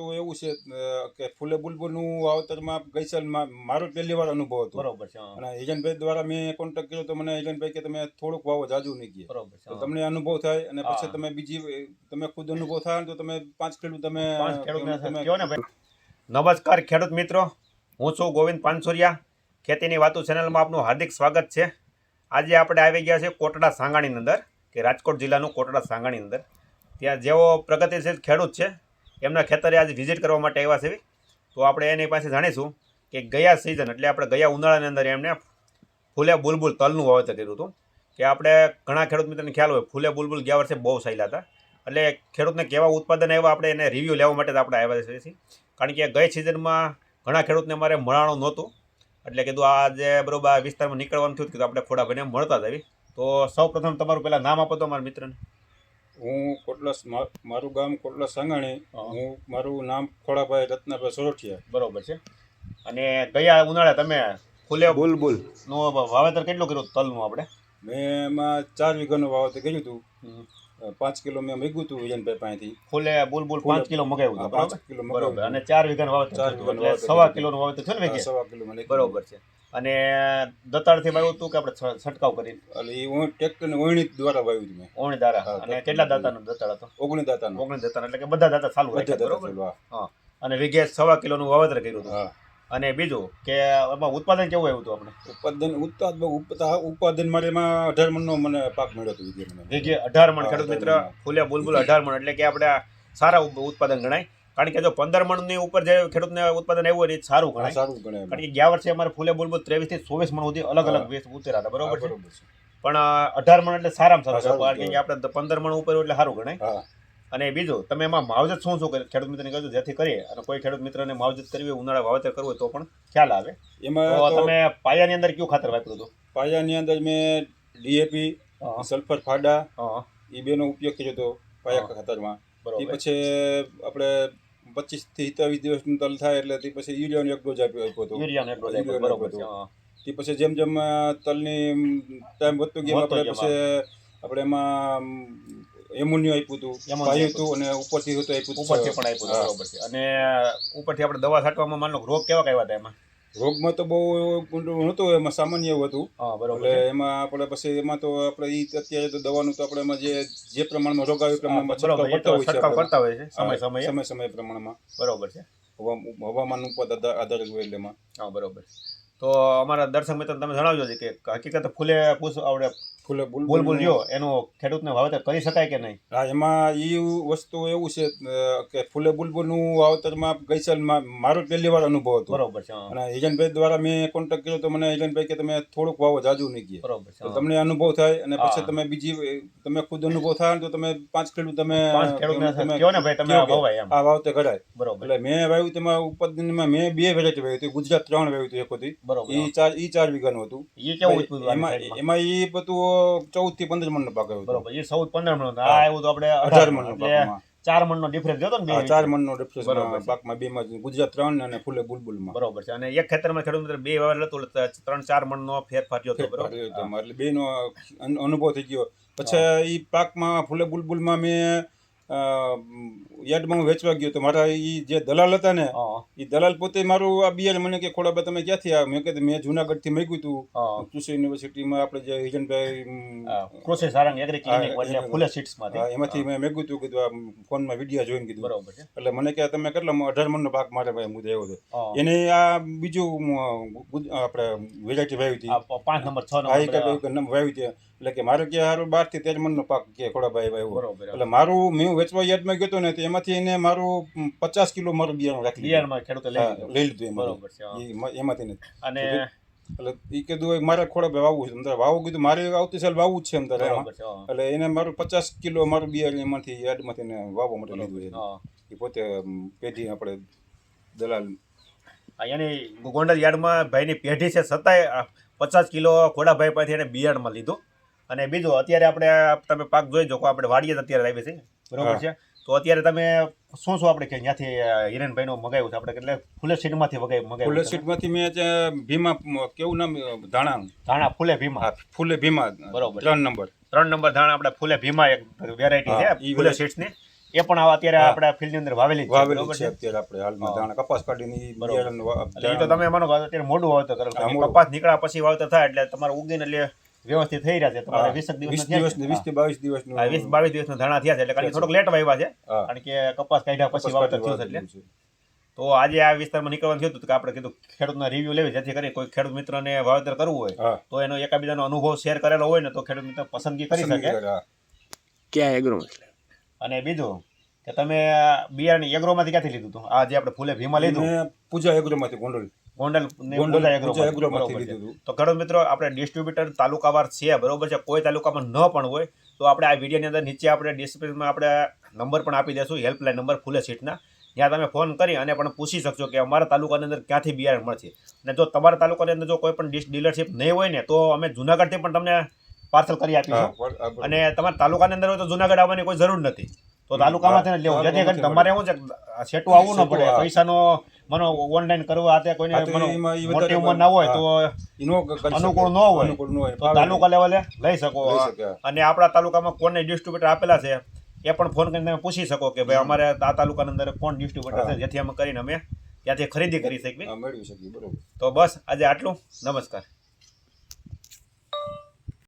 વસ્તુ એવું છે કે ફૂલે બુલબુલનું વાવતરમાં ગઈ સાલ મારો પહેલી વાર અનુભવ હતો. બરોબર છે અને એજન્ટભાઈ દ્વારા મેં કોન્ટેક્ટ કર્યો તો મને એજન્ટભાઈ કે તમે થોડુંક વાવો જાજુ નહીં કહે બરોબર છે તમને અનુભવ થાય અને પછી તમે બીજી તમે ખુદ અનુભવ થાય તો તમે પાંચ ખેડૂત તમે નમસ્કાર ખેડૂત મિત્રો હું છું ગોવિંદ પાનસુરિયા. ખેતીની વાતો ચેનલમાં આપનું હાર્દિક સ્વાગત છે. આજે આપણે આવી ગયા છે કોટડા સાંગાણીની અંદર કે રાજકોટ જિલ્લાનું કોટડા સાંગાણીની અંદર. ત્યાં જેવો પ્રગતિશીલ ખેડૂત છે એમના ખેતરે આજે વિઝિટ કરવા માટે આવ્યા છે તો આપણે એની પાસે જાણીશું કે ગયા સિઝન એટલે આપણે ગયા ઉનાળાની અંદર એમણે ફૂલે બુલબુલ તલનું વાવેતર કર્યું હતું. કે આપણે ઘણા ખેડૂત મિત્રોને ખ્યાલ હોય, ફૂલે બુલબુલ ગયા વર્ષે બહુ સહેલા હતા. એટલે ખેડૂતને કેવા ઉત્પાદન આવ્યા આપણે એને રિવ્યૂ લેવા માટે આપણે આવ્યા છીએ કારણ કે ગઈ સિઝનમાં ઘણા ખેડૂતને અમારે મળાણું નહોતું. એટલે કીધું આ જે બરોબર આ વિસ્તારમાં નીકળવાનું થયું કીધું આપણે ખોડાભાઈને મળતા જ આવી તો સૌ પ્રથમ તમારું પહેલાં નામ આપો તો અમારા મિત્રને. હું કોટલસ મા- મારું ગામ કોટલસ સાંગાણી હું. મારું નામ ખોડાભાઈ રત્નાભાઈ સોરઠિયા. બરોબર છે. અને ગયા ઉનાળે તમે ફૂલે બુલબુલનું વાવેતર કેટલું કર્યું તલનું આપણે? મેં એમાં ચાર વીઘાનું વાવેતર કર્યું હતું. પાંચ કિલો મેં મગ્યું હતું વિજયનભાઈ પાસેથી. ફૂલે બુલબુલ પાંચ કિલો મગાવ્યું હતું પાંચ કિલો બરોબર. અને ચાર વીઘાનું વાવેતર ચાર. વીઘાનું સવા. કિલોનું વાવેતર થયું ને સવા કિલો મને બરોબર છે. અને દતાળથી વાવ્યું હતું કે આપણે છ- છંટકાવ કરી? એટલે એ હું ટ્રેક્ટરને ઓણી દ્વારા વાવ્યું મેં. ઓણી દ્વારા. અને. કેટલા દાતાનો દતાળ હતો? ઓગણી દાતાનો. ઓગણીસ દાતા એટલે કે બધા દાતા ચાલુ બધા બરોબર? હા. અને વીઘે સવા કિલોનું વાવેતર કર્યું હતું અને બીજું કે એમાં ઉત્પાદન કેવું આવ્યું હતું આપણે? ઉત્પાદન ઉત્પાદન ઉત્પાદન મારે એમાં અઢાર મણનો મને પાક મળ્યો હતો વિજય મને. જે અઢાર મણ ખેડૂત મિત્ર ફૂલે બુલબુલ અઢાર મણ એટલે કે આપણે સારા ઉત્પાદન ગણાય. કારણ કે જો પંદર મણની ઉપર જે ખેડૂતને ઉત્પાદન આવ્યું હોય એ સારું ગણાય. સારું ગણાય. કારણ કે ગયા વર્ષે અમારે ફૂલે બુલબુલ ત્રેવીસથી ચોવીસ મણ સુધી અલગ અલગ. વેસ ઉતર્યા હતા. બરોબર છે? પણ અઢાર મણ એટલે સારામાં સારું કારણ કે આપણે પંદર મણ ઉપર એટલે સારું ગણાય. અને બીજું તમે એમાં માવજત શું શું કરે ખેડૂત મિત્રને કહ્યું જેથી કરી અને કોઈ ખેડૂત મિત્રને માવજત કરવી ઉનાળા વાવેતર કરવું તો પણ ખ્યાલ આવે. એમાં તમે પાયાની અંદર કયું ખાતર વાપર્યું હતું? પાયાની અંદર મેં ડીએપી સલ્ફર ફાડા એ બેનો ઉપયોગ કર્યો હતો પાયા ખાતરમાં. એ પછી આપણે પચીસથી સત્તાવીસ દિવસનું તલ થાય એટલે તે પછી યુરિયાનો એક ડોઝ આપ્યો હતો. યુરિયાનો બરોબર છે તે પછી જેમ જેમ તલની ટાઈમ વધતો ગયો આપણે પછી આપણે એમાં એમોનિયો આપ્યું હતું પાયું હતું. અને ઉપરથી હતું આપ્યું. ઉપરથી પણ આપ્યું હતું, બરોબર છે. અને ઉપરથી આપણે દવા છાંટવામાં માનો રોગ કેવા આવ્યા હતા એમાં? રોગમાં તો બહુ નહોતું એમાં સામાન્ય એવું હતું. હા બરોબર એમાં આપણે પછી એમાં તો આપણે એ અત્યારે તો દવાનું તો આપણે એમાં જે જે પ્રમાણમાં રોગ આવે પ્રમાણમાં છંટકાવ કરતા હોય છે છંટકાવ કરતા હોય છે સમય હા, સમય. સમય પ્રમાણમાં. બરોબર છે. હવા- હવામાન ઉપર આધા- આધારિત હોય એટલે એમાં. હા બરોબર. તો અમારા દર્શક મિત્રો તમે જણાવજો કે હકીકત ફૂલે પૂછ આપણે ફૂલે બુલબુલ જો એનું ખેડૂતને વાવેતર કરી શકાય કે નહીં? હા એમાં એ વસ્તુ એવું છે કે ફૂલે બુલબુલનું વાવેતરમાં ગઈ સાલમાં મારો પહેલી વાર અનુભવ હતો. બરોબર છે. અને એજન્ટભાઈ દ્વારા મેં કોન્ટેક્ટ કર્યો તો મને એજન્ટભાઈ કે તમે થોડુંક વાવો જાજુ નહીં કહે બરોબર છે તમને અનુભવ થાય અને પછી તમે બીજી તમે ખુદ અનુભવ થાય તો તમે પાંચ ખેડૂત તમે પાંચ ખેડૂતને તમે કહો ને ભાઈ તમે કહો કે વવાય એમ? આ વાવતે કરાય. બરોબર. એટલે મેં વાવ્યું તેમાં ઉત્પાદનમાં મેં બે વેરાયટી વાવી હતી. ગુજરાત ત્રણ વાવ્યું હતું એક હતી. બરોબર એ ચાર ઈ ચાર વીઘાનું હતું. એ કેવું એમાં એમાં એ બધું ચૌદથી પંદર મણનો પાક આવ્યો બરોબર એ ચૌદ પંદર મણ આ. આવ્યું તો આપણે અઢાર મણ નો પાકમાં. ચાર મણનો ડિફરન્સ જોતો ને ચાર મણનો બરોબર ડિફરન્સ. પાકમાં બે માં ગુજરાત ત્રણ અને ફૂલે બુલબુલમાં. બરોબર છે. અને એક ખેતરમાં ખેડૂત મિત્ર બે વાવેલ હતું ત્રણ ચાર મણનો ફેરફાર થયો હતો ફેરફાર બરોબર? થયો એમાં. એટલે બે નો અનુભવ થઈ ગયો. પછી ઈ પાકમાં ફૂલે બુલબુલમાં મેં યાર્ડમાં હું વેચવા ગયો તો મારા એ જે દલાલ હતા ને એ દલાલ પોતે મારું આ બિયારણ મને કે ખોડાબા તમે ક્યાંથી આ મેં કીધું મેં જુનાગઢથી મેગ્યું હતું કૃષિ યુનિવર્સિટીમાં આપણે જે હિજનભાઈ કૃષિ સારંગ એગ્રી ક્લિનિક ફૂલે એમાંથી મેં મેગ્યું હતું કીધું આ ફોનમાં વીડિયો જોઈને કીધું. બરાબર એટલે મને કે તમે કેટલા અઢાર મણનો પાક મારે ભાઈ મુદ્દે આવ્યો હતો એને આ બીજું આપણે વેરાયટી વાવી હતી. પાંચ નંબર છ નંબર વાવી હતી. એટલે કે મારે કે હારું બારથી તેર મણનો પાક કે ખોડાભાઈ ભાઈ બરોબર એટલે મારું મેં વેચવા યાર્ડમાં ગયો હતો ને તો એમાંથી એને મારું પચાસ કિલો મારું બિયારણ રાખી. બિયારણમાં ખેડૂતે લઈ લીધું. બરોબર એમાંથી ને અને એટલે એ કીધું મારે ખોડાભાઈ વાવવું છે. અંદર વાવું કીધું મારે આવતી સાલ વાવવું છે અંદર. એટલે એને મારું પચાસ કિલો મારું બિયારણ એમાંથી યાર્ડમાંથી એને વાવવા માટે લીધું એ પોતે પેઢી આપણે દલાલ. એની ગોંડલ યાર્ડમાં ભાઈની પેઢી છે છતાંય પચાસ કિલો ખોડાભાઈ પાસેથી એને બિયારણમાં લીધું. અને બીજું અત્યારે આપણે તમે પાક જોઈ જો આપણે વાડીએ અત્યારે આવી છે બરોબર છે? તો અત્યારે તમે શું શું આપણે કે ત્યાંથી હિરેનભાઈનું મગાવ્યું છે? આપણે એટલે ફૂલે સીડમાંથી મગાવ્યું ફૂલે મગાવ્યું છે. સીટમાંથી મેં ભીમા કેવું નામ ધાણા ધાણા ફૂલે ભીમા. ફૂલે ભીમા બરોબર. ત્રણ નંબર. ત્રણ નંબર ધાણા આપણે ફૂલે ભીમા એક વેરાયટી છે ફૂલે. સીડ્સની એ પણ અત્યારે આપણે ફિલ્ડ ફિલ્ડની અંદર વાવેલી છે વાવેલી છે? અત્યારે આપણે હાલમાં ધાણા કપાસ કાઢીને એ તો તમે માનો અત્યારે મોડું વાવતર કરો કપાસ નીકળ્યા પછી વાવતર થાય એટલે તમારે ઉગીને એટલે વ્યવસ્થિત થઈ રહ્યા છે. તમારે વીસ દિવસ દિવસ વીસથી બાવીસ દિવસ વીસ બાવીસ દિવસના ધાણા થયા છે. એટલે કારણ કે થોડોક લેટ વાવ્યા છે કારણ કે કપાસ કાઢ્યા પછી વાવતર થયું છે એટલે. તો આજે આ વિસ્તારમાં નીકળવાનું થયું હતું કે આપણે કીધું ખેડૂતના રિવ્યુ લેવી જેથી કરી કોઈ ખેડૂત મિત્રને વાવેતર કરવું હોય તો એનો એકબીજાનો અનુભવ શેર કરેલો હોય ને તો ખેડૂત મિત્ર પસંદગી કરી શકે. ક્યાં એગ્રો અને બીજું કે તમે બિયારણ એગ્રોમાંથી ક્યાંથી લીધું હતું? આ જે આપણે ફૂલે ભીમા લીધું. પૂજા એગ્રોમાંથી ગોંડલ. ગોંડલ. એગ્રોમાંથી લીધું તો ઘણો મિત્રો આપણે ડિસ્ટ્રીબ્યુટર તાલુકાવાર છે બરોબર છે. કોઈ તાલુકામાં ન પણ હોય તો આપણે આ વિડીયોની અંદર નીચે આપણે ડિસ્ક્રિપ્શનમાં આપણે નંબર પણ આપી દઈશું હેલ્પલાઇન નંબર ફૂલે સીટના. ત્યાં તમે ફોન કરી અને પણ પૂછી શકશો કે અમારા તાલુકાની અંદર ક્યાંથી બિયારણ મળશે. અને જો તમારા તાલુકાની અંદર જો કોઈ પણ ડીલરશીપ નહીં હોય ને તો અમે જુનાગઢથી પણ તમને પાર્સલ કરી આપીશું. અને તમારા તાલુકાની અંદર હોય તો જુનાગઢ આવવાની કોઈ જરૂર નથી. તો તાલુકામાં લેવું જેથી કરીને તમારે શું છે છેટું આવવું ન પડે પૈસાનો મનો ઓનલાઈન કરવા કોઈને તો ઈ મોટી ઉંમર ના હોય તો. અનુકૂળ ન હોય. તો તાલુકા લેવલે લઈ શકો. અને આપણા તાલુકામાં કોને ડિસ્ટ્રીબ્યુટર આપેલા છે એ પણ ફોન કરીને તમે પૂછી શકો કે ભાઈ અમારે આ તાલુકાની અંદર કોણ ડિસ્ટ્રીબ્યુટર છે. જેથી અમે કરીને અમે ત્યાંથી ખરીદી કરી શકીએ તો બસ આજે આટલું નમસ્કાર